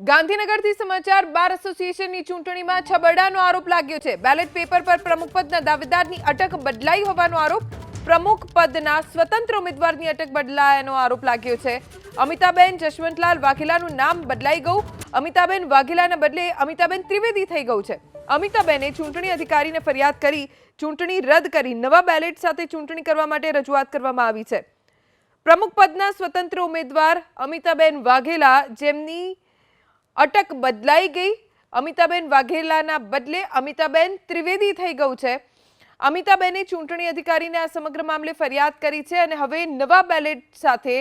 ગાંધીનગરથી સમાચાર બાર એસોસિએશનની ચૂંટણીમાં છબરડાનો આરોપ લાગ્યો છે. બેલેટ પેપર પર પ્રમુખ પદના દાવેદારની અટક બદલાઈ હોવાનો આરોપ. પ્રમુખ પદના સ્વતંત્ર ઉમેદવારની અટક બદલાયાનો આરોપ લાગ્યો છે. અમિતાબેન જશવંતલાલ વાઘેલાનું નામ બદલાઈ ગયું. અમિતાબેન વાઘેલાના બદલે અમિતાબેન ત્રિવેદી થઈ ગયું છે. અમિતાબેને ચૂંટણી અધિકારીને ફરિયાદ કરી, ચૂંટણી રદ કરી, નવા બેલેટ સાથે ચૂંટણી કરવા માટે રજૂઆત કરવામાં આવી છે. પ્રમુખ પદના સ્વતંત્ર ઉમેદવાર અમિતાબેન વાઘેલા જેમની અટક બદલાઈ ગઈ. અમિતાબેન વાઘેલાના બદલે અમિતાબેન ત્રિવેદી થઈ ગયું છે. અમિતાબેને ચૂંટણી અધિકારીને આ સમગ્ર મામલે ફરિયાદ કરી છે અને હવે નવા બેલેટ સાથે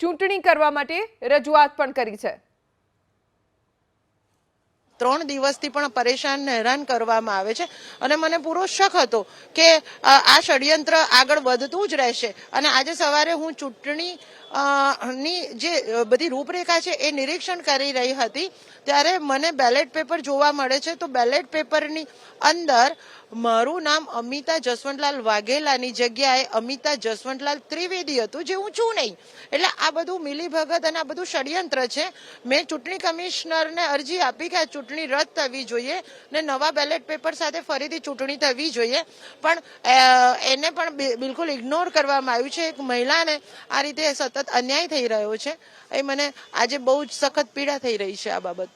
ચૂંટણી કરવા માટે રજૂઆત પણ કરી છે. ત્રણ દિવસથી પણ પરેશાન હેરાન કરવામાં આવે છે અને મને પૂરો શક હતો કે આ ષડયંત્ર આગળ વધતું જ રહેશે અને આજે સવારે હું ચૂંટણી ની જે બધી રૂપરેખા છે એ નિરીક્ષણ કરી રહી હતી. ત્યારે મને બેલેટ પેપર જોવા મળે છે. તો બેલેટ પેપરની અંદર મારું નામ અમિતા જસવંતલાલ વાઘેલાની જગ્યાએ અમિતા જસવંતલાલ ત્રિવેદી હતું, જે હું છું નહીં. એટલે આ બધું મિલીભગત અને આ બધું ષડયંત્ર છે. મેં ચૂંટણી કમિશનરને અરજી આપી કે આ ચૂંટણી રદ થવી જોઈએ ને નવા બેલેટ પેપર સાથે ફરીથી ચૂંટણી થવી જોઈએ. પણ એને પણ બિલકુલ ઇગ્નોર કરવામાં આવ્યું છે. એક મહિલાને આ રીતે સતત અન્યાય થઈ રહ્યો છે. એ મને આજે બહુ જ સખત પીડા થઈ રહી છે આ બાબત.